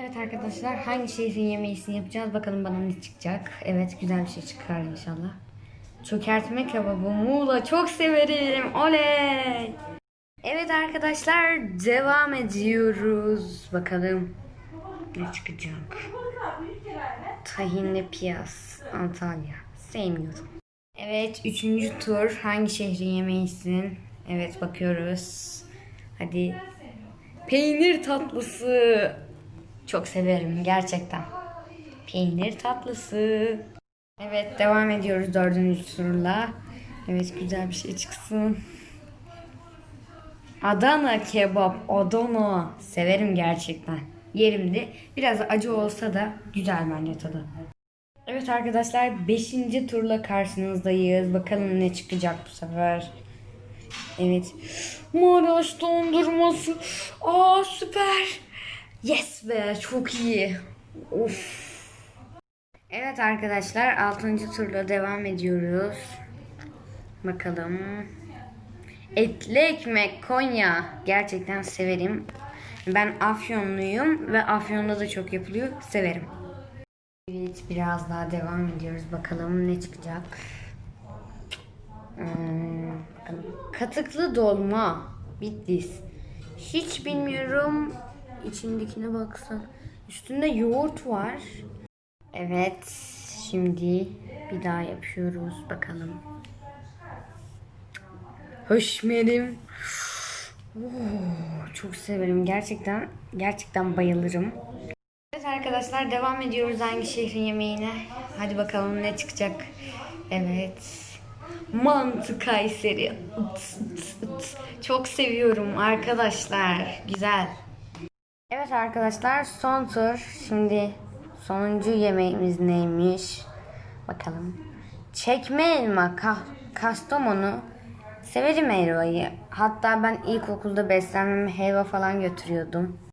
Evet arkadaşlar hangi şehrin yemeğisini yapacağız bakalım bana ne çıkacak. Evet güzel bir şey çıkar inşallah. Çökertme kebabı Muğla çok severim. Oley. Evet arkadaşlar devam ediyoruz. Bakalım ne çıkacak. Tahinli piyaz Antalya. Sevmiyorum. Evet üçüncü tur hangi şehrin yemeğisin? Evet bakıyoruz. Hadi. Peynir tatlısı. Çok severim gerçekten. Peynir tatlısı. Evet devam ediyoruz dördüncü turla. Evet güzel bir şey çıksın. Adana kebap, Adana. Severim gerçekten. Yerim de. Biraz acı olsa da güzel bence tadı. Evet arkadaşlar 5. turla karşınızdayız. Bakalım ne çıkacak bu sefer. Evet. Maraş dondurması. Aa süper. Be çok iyi. Of. Evet arkadaşlar 6. turla devam ediyoruz. Bakalım. Etli ekmek Konya. Gerçekten severim. Ben Afyonluyum ve Afyon'da da çok yapılıyor. Severim. Evet biraz daha devam ediyoruz. Bakalım ne çıkacak. Hmm. Katıklı dolma. Bitlis. Hiç bilmiyorum. İçindekine baksan. Üstünde yoğurt var. Evet. Şimdi bir daha yapıyoruz. Bakalım. Höşmerim. Oo, çok severim. Gerçekten gerçekten bayılırım. Evet arkadaşlar devam ediyoruz hangi şehrin yemeğine. Hadi bakalım ne çıkacak. Evet. Mantı Kayseri. Çok seviyorum arkadaşlar. Güzel. Evet arkadaşlar son tur. Şimdi sonuncu yemeğimiz neymiş? Bakalım. Çekme elma, kah kastamonu. Severim helvayı. Hatta ben ilkokulda beslenmeme helva falan götürüyordum.